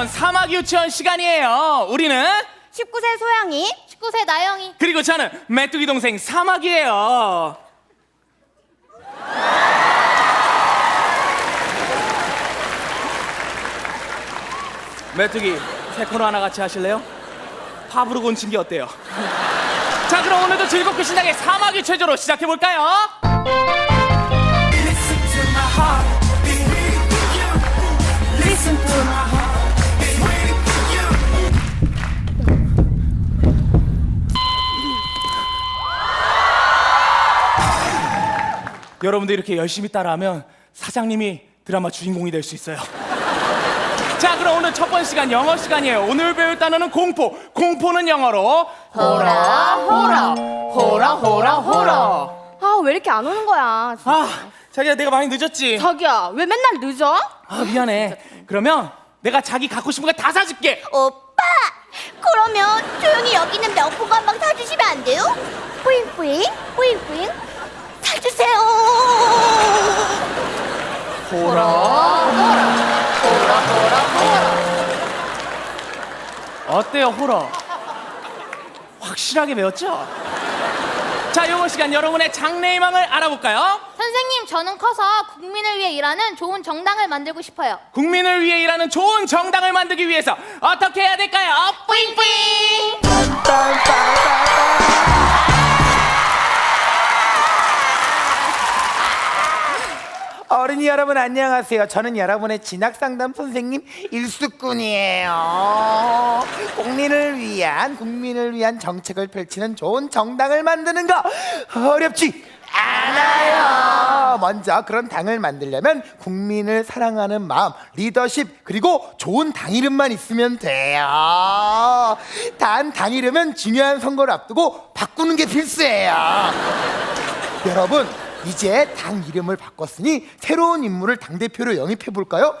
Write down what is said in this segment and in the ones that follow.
유치원 사막 유치원 시간이에요. 우리는 19세 소영이 19세 나영이 그리고 저는 메뚜기 동생 사막이에요. 메뚜기 새 코너 하나 같이 하실래요? 팝으로 곤친 게 어때요? 자 그럼 오늘도 즐겁고 신나게 사막이 최저로 시작해 볼까요? 여러분들 이렇게 열심히 따라하면 사장님이 드라마 주인공이 될 수 있어요. 자, 그럼 오늘 첫 번째 시간 영어 시간이에요. 오늘 배울 단어는 공포. 공포는 영어로 호라 호라 호라 호라 호라. 아 왜 이렇게 안 오는 거야 아, 자기야 내가 많이 늦었지. 자기야 왜 맨날 늦어? 아, 미안해. 그러면 내가 자기 갖고 싶은 거 다 사줄게. 오빠, 그러면 조용히 여기 있는 명품 가방 사주시면 안 돼요? 뿌잉뿌잉, 뿌잉뿌잉, 사주세요. 호라. 어때요, 호러? 확실하게 배웠죠? 자, 영어 시간 여러분의 장래희망을 알아볼까요? 선생님 저는 커서 국민을 위해 일하는 좋은 정당을 만들고 싶어요 국민을 위해 일하는 좋은 정당을 만들기 위해서 어떻게 해야 될까요? 뿌잉뿌잉! 어린이 여러분 안녕하세요. 저는 여러분의 진학 상담 선생님 일수꾼이에요. 국민을 위한 국민을 위한 정책을 펼치는 좋은 정당을 만드는 거 어렵지 않아요. 먼저 그런 당을 만들려면 국민을 사랑하는 마음, 리더십 그리고 좋은 당 이름만 있으면 돼요. 단 당 이름은 중요한 선거를 앞두고 바꾸는 게 필수예요. 여러분 이제 당 이름을 바꿨으니 새로운 인물을 당 대표로 영입해 볼까요?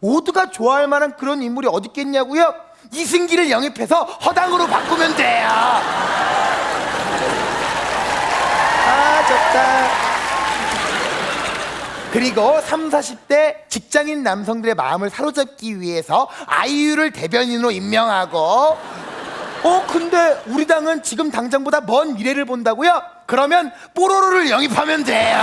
모두가 좋아할 만한 그런 인물이 어디 있겠냐고요? 이승기를 영입해서 허당으로 바꾸면 돼요. 아 좋다. 그리고 3, 40대 직장인 남성들의 마음을 사로잡기 위해서 아이유를 대변인으로 임명하고 어 근데 우리 당은 지금 당장보다 먼 미래를 본다고요? 그러면 뽀로로를 영입하면 돼요.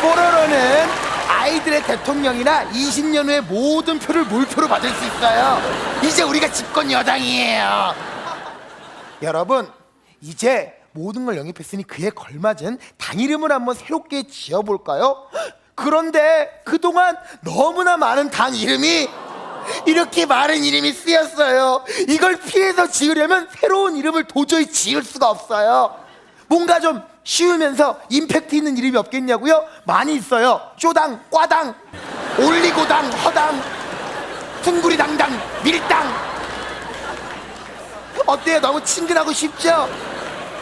뽀로로는 아이들의 대통령이나 20년 후에 모든 표를 몰표로 받을 수 있어요. 이제 우리가 집권 여당이에요. 여러분 이제 모든 걸 영입했으니 그에 걸맞은 당 이름을 한번 새롭게 지어볼까요? 그런데 그동안 너무나 많은 당 이름이 이렇게 많은 이름이 쓰였어요. 이걸 피해서 지으려면 새로운 이름을 도저히 지을 수가 없어요. 뭔가 좀 쉬우면서 임팩트 있는 이름이 없겠냐고요? 많이 있어요. 쇼당, 꽈당, 올리고당, 허당, 둥구리당당, 밀당. 어때요? 너무 친근하고 쉽죠?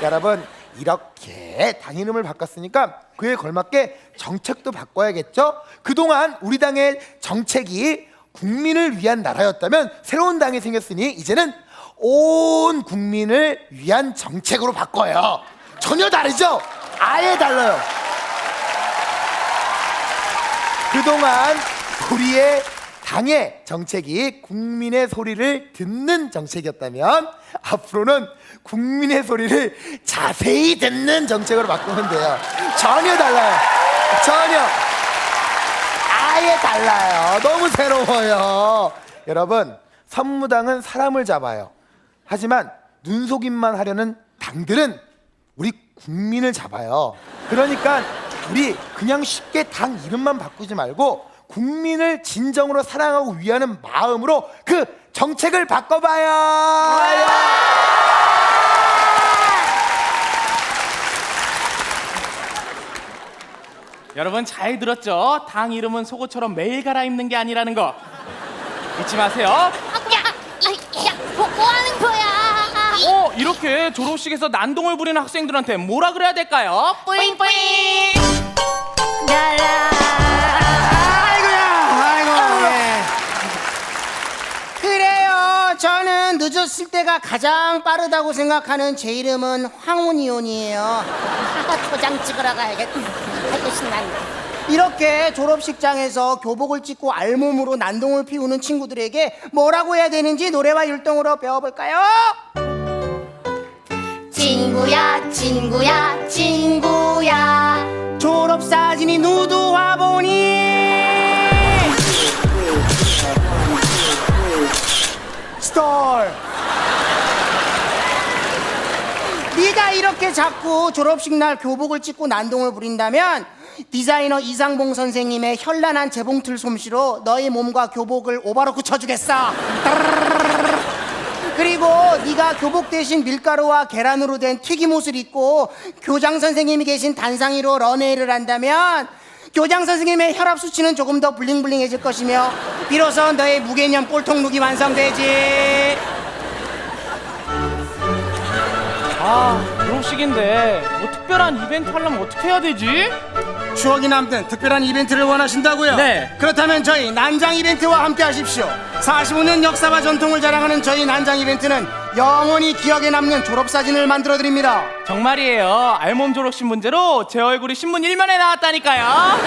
여러분 이렇게 당 이름을 바꿨으니까 그에 걸맞게 정책도 바꿔야겠죠? 그동안 우리 당의 정책이 국민을 위한 나라였다면 새로운 당이 생겼으니 이제는 온 국민을 위한 정책으로 바꿔요. 전혀 다르죠? 아예 달라요. 그동안 우리의 당의 정책이 국민의 소리를 듣는 정책이었다면 앞으로는 국민의 소리를 자세히 듣는 정책으로 바꾸면 돼요. 전혀 달라요. 전혀. 아예 달라요. 너무 새로워요. 여러분, 선무당은 사람을 잡아요. 하지만 눈속임만 하려는 당들은 우리 국민을 잡아요. 그러니까 우리 그냥 쉽게 당 이름만 바꾸지 말고 국민을 진정으로 사랑하고 위하는 마음으로 그 정책을 바꿔봐요. 여러분 잘 들었죠? 당 이름은 속옷처럼 매일 갈아입는 게 아니라는 거 잊지 마세요. 야, 야, 뭐, 뭐 하는 거야 어, 이렇게 졸업식에서 난동을 부리는 학생들한테 뭐라 그래야 될까요? 뿌잉 뿌잉! 아이고야, 아이고. 예. 그래요. 저는 늦었을 때가 가장 빠르다고 생각하는 제 이름은 황혼이온이에요. 도장 찍으러 가야겠다. 아이고 신난다. 이렇게 졸업식장에서 교복을 찍고 알몸으로 난동을 피우는 친구들에게 뭐라고 해야 되는지 노래와 율동으로 배워볼까요? 친구야 친구야 친구야 졸업사진이 누드 네가 이렇게 자꾸 졸업식 날 교복을 찍고 난동을 부린다면 디자이너 이상봉 선생님의 현란한 재봉틀 솜씨로 너의 몸과 교복을 오바로크 쳐주겠어. 그리고 네가 교복 대신 밀가루와 계란으로 된 튀김옷을 입고 교장 선생님이 계신 단상위로 런웨이를 한다면 교장 선생님의 혈압 수치는 조금 더 블링블링해질 것이며 비로소 너의 무개념 꼴통 룩이 완성되지. 아 졸업식인데 뭐 특별한 이벤트 하려면 어떻게 해야 되지? 추억이 남는 특별한 이벤트를 원하신다고요? 네. 그렇다면 저희 난장 이벤트와 함께 하십시오 45년 역사와 전통을 자랑하는 저희 난장 이벤트는 영원히 기억에 남는 졸업사진을 만들어 드립니다 정말이에요 알몸 졸업식 문제로 제 얼굴이 신문 1면에 나왔다니까요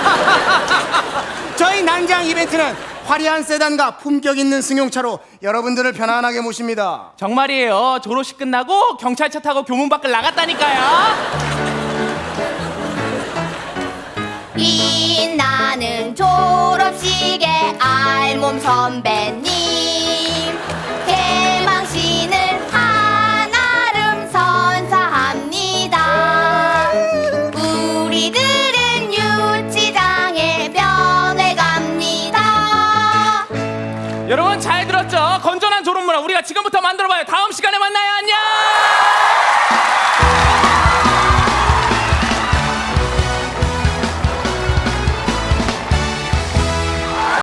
저희 난장 이벤트는 화려한 세단과 품격 있는 승용차로 여러분들을 편안하게 모십니다. 정말이에요. 졸업식 끝나고 경찰차 타고 교문 밖을 나갔다니까요. 빛나는 졸업식의 알몸 선배님 여러분 잘 들었죠? 건전한 졸업문화 우리가 지금부터 만들어봐요. 다음 시간에 만나요. 안녕.